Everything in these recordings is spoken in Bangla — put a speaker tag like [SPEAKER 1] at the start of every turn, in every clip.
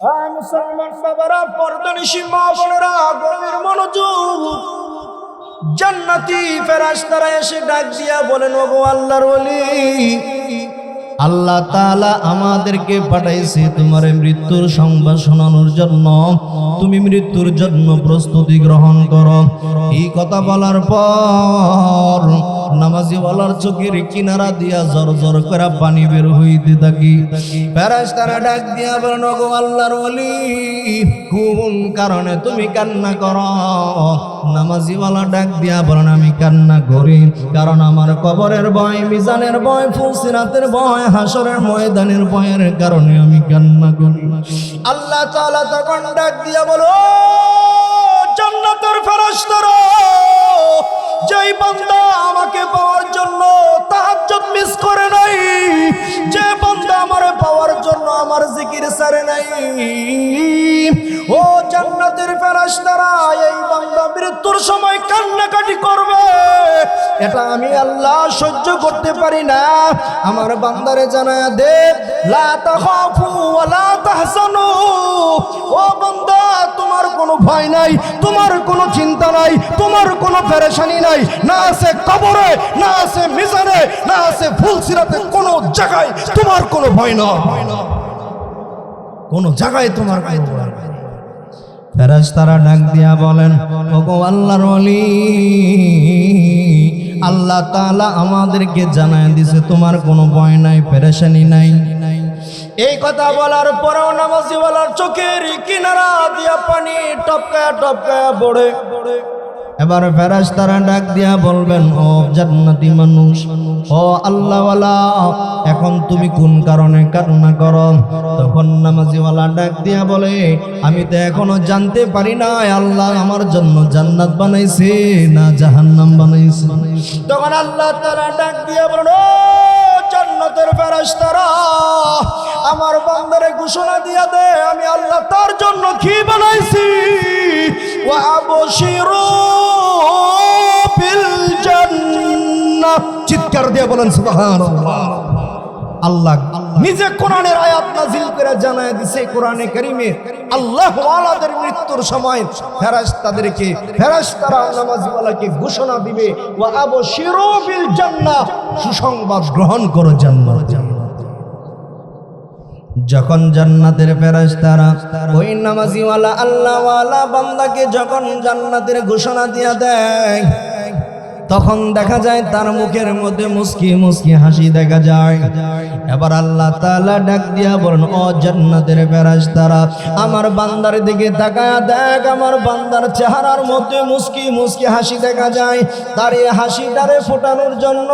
[SPEAKER 1] মুসলমান বাবারা, পর্দনিশী মা বোনেরা গভীর মনোযোগ। জান্নাতি ফেরাশতারা এসে ডাক দিয়া বলেন, ওগো আল্লাহর ওলি,
[SPEAKER 2] আল্লাহ তাআলা আমাদেরকে পাঠাইছে তোমার মৃত্যুর সংবাদ শোনানোর জন্য। তুমি মৃত্যুর জন্য প্রস্তুতি গ্রহণ করো। এই কথা বলার পর নামাজি বলার চোখের কিনারা দিয়া জর জর করে পানি বের হইতে থাকি। ফেরেশতারা ডাক দিয়া বলেন, ওগো আল্লাহর ওলি, কোন কারণে তুমি কান্না করো? নামাজিওয়ালা ডাক দিয়া বলেন, আমি কান্না করি, কারণ আমার কবরের ভয়, মিজানের ভয়, ফুলসিরাতের ভয়, হাসরের ময়দানের ভয়ের কারণে আমি কান্না করি।
[SPEAKER 1] আল্লাহ তাআলা তখন ডাক দিয়া বলো জান্নাতের ফেরেশতারা যেই বান্দা আমাকে পাওয়ার জন্য তাহাজ্জুদ মিস করে নাই, যে বান্দা আমারে পাওয়ার জন্য আমার জিকির সারে নাই। ও জান্নাতের তারা এই বান্দা মৃত্যুর সময় কান্নাকাটি করবে এটা আমি আল্লাহ সহ্য করতে পারি না। আমার বান্দারে জানায়া দে ও বান্দা, তোমার কোনো ভয় নাই, তোমার কোনো চিন্তা নাই, তোমার কোনো পেরেশানি নাই। না আছে কবরে, না আছে মিজানে, না আছে ফুলসিরাতে কোনো জায়গায় তোমার কোনো ভয় না। কোনো জায়গায় তোমার ভয় নাই।
[SPEAKER 2] ফেরেশতারা ডাক দিয়া বলেন, ওগো আল্লাহর ওলি আল্লাহ তালা আমাদেরকে জানায় দিছে, তোমার কোনো ভয় নাই, পেরেশানি নাই।
[SPEAKER 1] এই কথা বলার পরেও নামাজি বলার চোখের কিনারা দিয়া পানি টপকায়া টপকায়া পড়ে।
[SPEAKER 2] এবার ফেরেশতারা ডাক দিয়া বলবেন, ও জান্নাতি মানুষ, ও আল্লাহওয়ালা, এখন তুমি কোন কারণে কান্না করো? তখন নামাজিওয়ালা ডাক দিয়া বলে, আমি তো এখনও জানতে পারি না, আল্লাহ আমার জন্য জান্নাত বানাইছে না জাহান্নাম বানাইছে?
[SPEAKER 1] তখন আল্লাহ তারা ডাক দিয়া বলেন, ও জান্নাতের ফেরেশতারা, আমার বান্দারে ঘোষণা দিয়া দে, আমি আল্লাহ তার জন্য কি বানাইছি? ওয়া আবশিরু চিৎকার দিয়ে বলেন আল্লাহ নিজে কোরআনের আয়াত নাজিল করে জানায় দিছে কোরআনে কারিমে। আল্লাহ ওয়ালাদের মৃত্যুর সময় ফেরেশতাদেরকে, ফেরেশতারা নামাজিওয়ালাকে ঘোষণা দিবে, ওয়া আবশিরু বিল জান্নাহ, সুসংবাদ গ্রহণ করো জান্নাত।
[SPEAKER 2] যখন জান্নাতের ফেরেশতারা ওই নামাজিওয়ালা আল্লাহওয়ালা বান্দাকে যখন জান্নাতের ঘোষণা দিয়া দেয় তখন দেখা যায় তার মুখের মধ্যে মুস্কি মুস্কি হাসি দেখা যায়। এবার আল্লাহ তাআলা ডাক দিয়া বলেন, ও জান্নাতের ফেরেশতারা, আমার বান্দার দিকে তাকায়া দেখ, আমার বান্দার চেহারার মধ্যে মুস্কি মুস্কি হাসি দেখা যায়। তার এই হাসিটারে ফোটানোর জন্য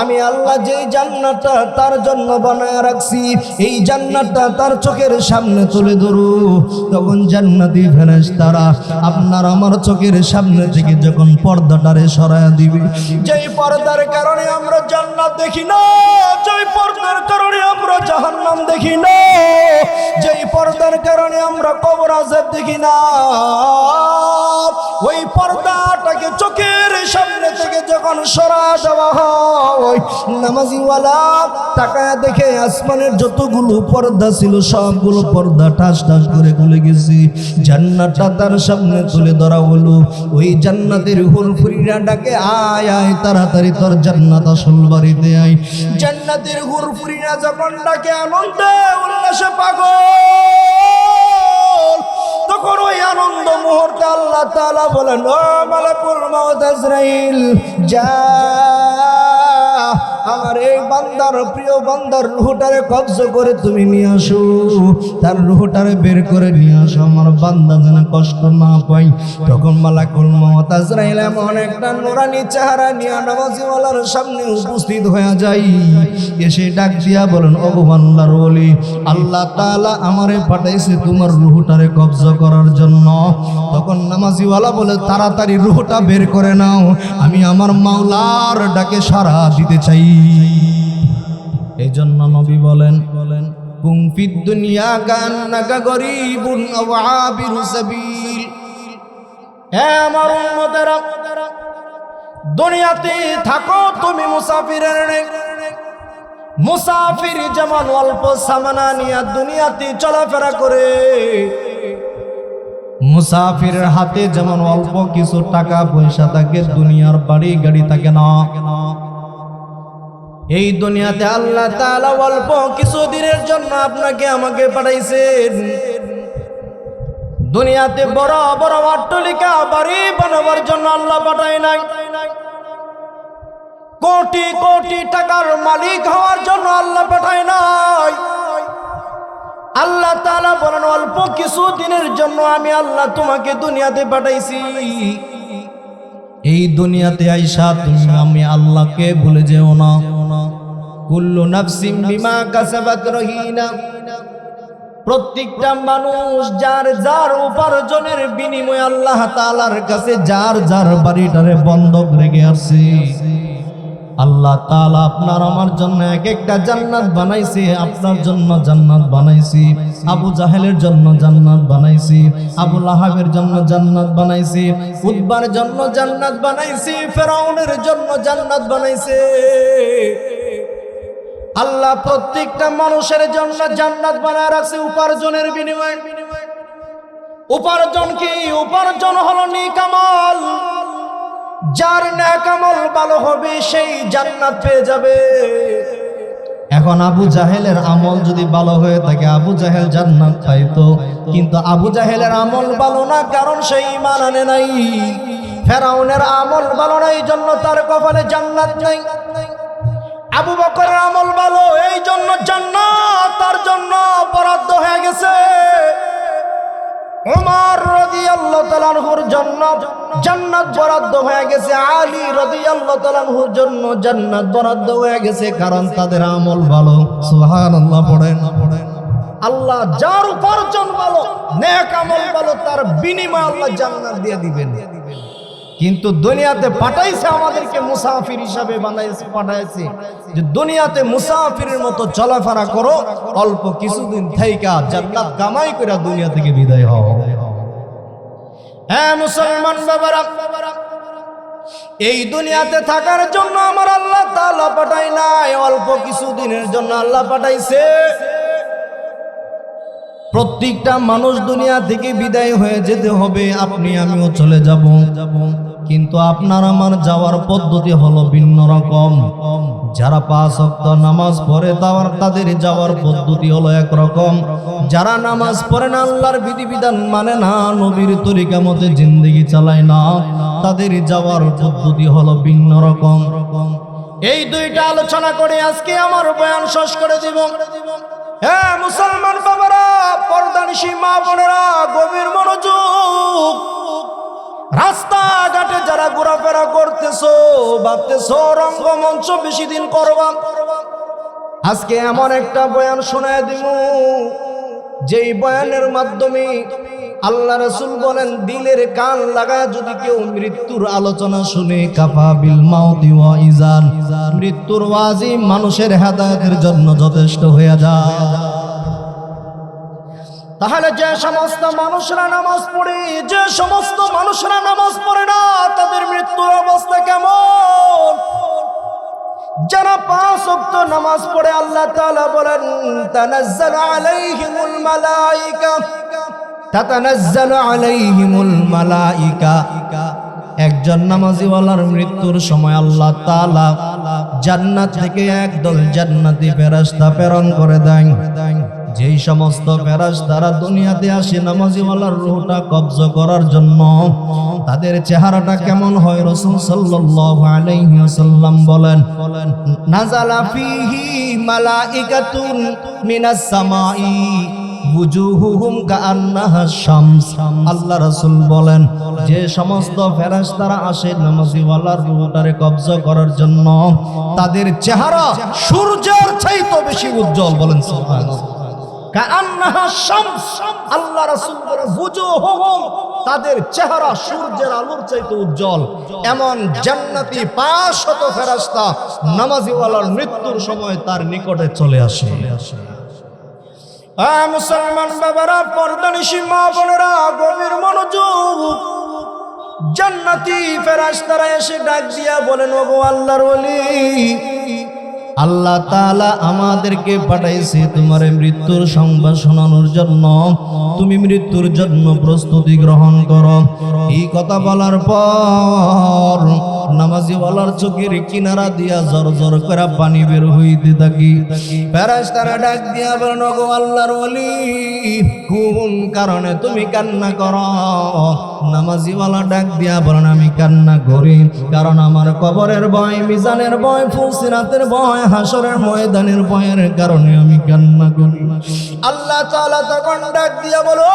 [SPEAKER 2] আমি আল্লাহ যেই জান্নাতটা তার জন্য বানায় রাখছি, এই জান্নাতটা তার চোখের সামনে তুলে ধরু। তখন জান্নাতি ফেরাজ তারা আপনার আমার চোখের সামনে থেকে যখন পর্দাটারে সরায়া দিবে।
[SPEAKER 1] যেই পর্দার কারণে আমরা জান্নাত দেখি না, যেই পর্দার কারণে আমরা জাহান্নাম দেখি না, যেই পর্দার কারণে আমরা কবর আজাব দেখি না, ওই পর্দাটাকে চোখের সামনে থেকে যখন সরা দেওয়া হয়, নামাজিওয়ালা তাকায় দেখে আসমানের যতগুলো পর্দা ছিল, সবগুলো পর্দা ঠাস ঠাস করে খুলে গেছে। জান্নাতটা তার সামনে তুলে ধরা হলো। ওই জান্নাতের হুরফুরিরা ডাকে আয় আয়, তাড়াতাড়ি তোর জান্নাত আসল বাড়িতে আয়। জান্নাতের হুরফুরিরা যখন ডাকে আনন্দে উল্লাসে পাগল। তখন ওই আনন্দ মুহূর্তে আল্লাহ বলেন, ও মালাকুল আজরাইল, যা। আমার এই বান্দার প্রিয় বান্দার রুহটারে কবজ করে তুমি নিয়ে আসো। তার রুহটারে বের করে নিয়ে বান্দা যেন কষ্ট না পাই তখন মালাকুল মমত আজরাইল এমন একটা নোরানি চেহারা নিয়ে নামাজিওয়ালার সামনে উপস্থিত হয়ে যাই এসে ডাক দিয়া বলেন অগবান্লার বলি আল্লাহ তাআলা আমারে পাঠাইছে তোমার রুহটারে কবজ করার জন্য। তখন নামাজিওয়ালা বলে, তাড়াতাড়ি রুহটা বের করে নাও, আমি আমার মাওলার ডাকে সারা দিতে চাই। এই জন্য নবী বলেন বলেন কুম ফিদ দুনিয়া কান্নাকা গরিবুন আও আবিরু সাবিল। হে আমার উম্মতেরা, দুনিয়াতে থাকো তুমি মুসাফিরের নে
[SPEAKER 2] মুসাফির যেমন অল্প সামানা নিয়ে দুনিয়াতে চলাফেরা করে, মুসাফিরের হাতে যেমন অল্প কিছু টাকা পয়সা থাকে, দুনিয়ার বাড়ি গাড়ি থাকে না। এই দুনিয়াতে আল্লাহ তাআলা অল্প কিছু দিনের জন্য আপনাকে আমাকে পাঠাইছেন। দুনিয়াতে বড় বড় অট্টলিকা, বাড়ি বানাবার জন্য আল্লাহ পাঠায় নাই। কোটি কোটি টাকার মালিক হওয়ার জন্য আল্লাহ পাঠায় নাই। আল্লাহ তাআলা বলেন, অল্প কিছু দিনের জন্য আমি আল্লাহ তোমাকে দুনিয়াতে পাঠাইছি। এই দুনিয়াতে আইসা তুমি আমি আল্লাহকে ভুলে যেও না। কুল্লু নাফসিম বিমা কাসাবাত রহিনা। প্রত্যেকটা মানুষ যার যার উপার্জনের বিনিময়ে আল্লাহ তাআলার কাছে যার যার বাড়িটারে বন্ধক রেখে আসছে। আল্লাহ তাআলা আপনার আমার জন্য এক একটা জান্নাত বানাইছে, আপনার জন্য জান্নাত বানাইছি, আবু জাহেলের জন্য জান্নাত বানাইছি, আবু লাহাবের জন্য জান্নাত বানাইছি উদ্বার জন্য জান্নাত বানাইছি, ফেরাউনের জন্য জান্নাত বানাইছে। আল্লাহ প্রত্যেকটা মানুষের জন্য জান্নাত বানায় রাখছে উপার্জনের বিনিময়ে। উপার্জন কি? উপার্জন হলো নিকামল যার ন্যাকামল ভালো হবে, সেই জান্নাত পেয়ে যাবে। এখন আবু জাহেলের আমল যদি ভালো হয়ে থাকে, আবু জাহেল জান্নাত পাইতো। কিন্তু আবু জাহেলের আমল ভালো না, কারণ সেই ইমান আনে নাই। ফেরাউনের আমল ভালো না এই জন্য তার কপালে জান্নাত নাই। আবু বকরের আমল ভালো, এই জন্য জান্নাত, তার জন্য বরাদ্দ হয়ে গেছে। ওমর রাদিয়াল্লাহু তাআলার জন্য জান্নাত বরাদ্দ হয়ে গেছে। আলী রাদিয়াল্লাহু তাআলার জন্য জান্নাত বরাদ্দ হয়ে গেছে, কারণ তাদের আমল ভালো। সুবহানাল্লাহ, পড়েন। আল্লাহ যার উপার্জন ভালো, নেক আমল ভালো, তার বিনিময় আল্লাহ জান্নাত দিয়ে দিবেন। কিন্তু দুনিয়াতে পাঠাইছে আমাদেরকে মুসাফির হিসাবে বানাইছে, পাঠাইছে। যে দুনিয়াতে মুসাফিরের মতো চলাফেরা করো, অল্প কিছুদিন থাইকা জান্নাত কামাই করে দুনিয়া থেকে বিদায় হও। হ্যাঁ মুসলমান বাবারা, এই দুনিয়াতে থাকার জন্য আমার আল্লাহ তাআলা পাঠাই নাই, অল্প কিছুদিনের জন্য আল্লাহ পাঠাইছে। প্রত্যেকটা মানুষ দুনিয়া থেকে বিদায় হয়ে যেতে হবে, আপনি, আমিও চলে যাব। কিন্তু আপনার আমার যাওয়ার পদ্ধতি হলো ভিন্ন রকম। যারা পাঁচ অক্ত নামাজ পড়ে তাওয়ার, তাদের যাওয়ার পদ্ধতি হলো একরকম। যারা নামাজ পড়ে না, আল্লাহর বিধিবিধান মানে না, নবীর তরিকা মতে জিন্দগি চালায় না, তাদের যাওয়ার পদ্ধতি হলো ভিন্ন রকম। এই দুইটা আলোচনা করে আজকে আমার বয়ান শেষ করে দিব। হ্যাঁ মুসলমান বাবারা বোনেরা, গভীর মনোযোগ। রাস্তাঘাটে যারা ঘোরাফেরা করতেছো, ভাবতেছো রঙ্গমঞ্চ বেশি দিন করবা। আজকে এমন একটা বয়ান শোনায় দিব যেই বয়ানের মাধ্যমে আল্লাহ রসুল বলেন, দিলের কান লাগায় যদি কেউ মৃত্যুর আলোচনা শুনে, কাফা বিল ওয়া ইজান। মৃত্যুর ওয়াজি মানুষের হেদায়েতের জন্য যথেষ্ট হয়ে যায়। তাহলে যে সমস্ত মানুষরা নামাজ পড়ে, যে সমস্ত মানুষরা নামাজ পড়ে না, তাদের মৃত্যুর অবস্থা কেমন? যারা পাঁচ ওয়াক্ত নামাজ পড়ে, আল্লাহ তাআলা বলেন মালাইকা মালাইকা। একজন নামাজিওয়ালার মৃত্যুর সময় আল্লাহ জান্নাত থেকে একদল জান্নাতি ফেরেশতা প্রেরণ করে দেন। যেই সমস্ত ফেরাস তারা দুনিয়াতে আসে, নামাজিওয়ালার রুহটা কবজ করার জন্য, তাদের চেহারাটা কেমন হয় রসুল সাল্লাল্লাহু আলাইহি ওয়াসাল্লাম বলেন, নাজালা ফিহি মালাইকাতুন মিনাস সামাই বুজুহুহুম কাআন্নাহা শামস। আল্লাহ রাসূল বলেন, যে সমস্ত ফেরেশতারা আসে নামাজিওয়ালার রুহটারে কবজ করার জন্য, তাদের চেহারা সূর্যের চাইতে বেশি উজ্জ্বল বলেন সুবহানাল্লাহ। আল্লাহ রাসূল বলে বুজুহুহুম তাদের চেহারা সূর্যের আলোর চাইতে উজ্জ্বল। এমন জান্নাতি পাঁচ শত ফেরেশতা নামাজিওয়ালার মৃত্যুর সময় তার নিকটে চলে আসে। আ মুসলমান বাবারা পর্দানিসী মা বোনেরা, গভীর মনোযোগ। জান্নাতি ফেরেশতারা এসে ডাক দিয়া বলেন, ওগো আল্লাহর ওলি
[SPEAKER 1] আল্লাহ তালা আমাদেরকে পাঠাইছে তোমার মৃত্যুর সংবাদ শোনানোর জন্য। তুমি মৃত্যুর জন্য প্রস্তুতি গ্রহণ করো। এই কথা বলার পর নামাজি বলার চোখের কিনারা দিয়া জর জর করে পানি বের হইতে থাকি। প্যারাস তারা ডাক দিয়া বলেন গো আল্লাহর ওলি, কোন কারণে তুমি কান্না করো? নামাজিওয়ালা ডাক দিয়া বলেন, আমি কান্না করি, কারণ আমার কবরের ভয়, মিজানের ভয়, ফুলসিরাতের ভয়, হাসরের ময়দানের ভয়ের কারণে আমি কান্না করি। আল্লাহ তাআলা তখন ডাক দিয়া বলো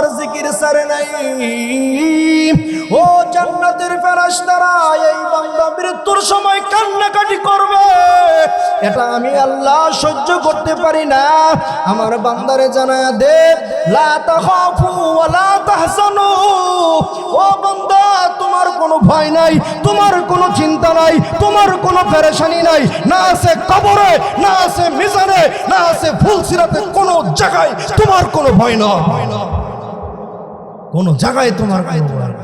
[SPEAKER 1] আমার জিকির সারে নাই। ও জান্নাতের ফেরেশতারা, এই বান্দা মৃত্যুর সময় কান্নাকাটি করবে। এটা আমি আল্লাহ সহ্য করতে পারি না। আমার বান্দারে জানায়া দে ও তোমার কোনো ভয় নাই, তোমার কোনো চিন্তা নাই, তোমার কোনো পেরেশানি নাই। না আছে কবরে, না আছে মিজানে, না আছে ফুলসিরাতে কোনো জায়গায় তোমার কোনো ভয় না কোনো জায়গায় তোমার কোনো ভয় নাই।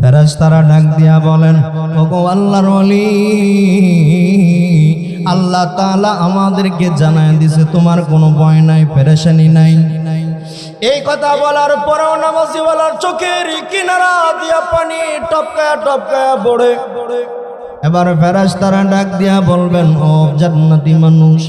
[SPEAKER 1] ফেরেশতারা ডাক দিয়া বলেন ওগো আল্লাহর ওলি আল্লাহ তাআলা আমাদেরকে জানায় দিছে তোমার কোনো ভয় নাই পেরেশানি নাই এই কথা বলার পরেও নামাজি বলার চোখের কিনারা দিয়া পানি টপকায়া টপকায়া পড়ে এবার ফেরেশতারা ডাক দিয়া বলবেন ও জান্নাতি মানুষ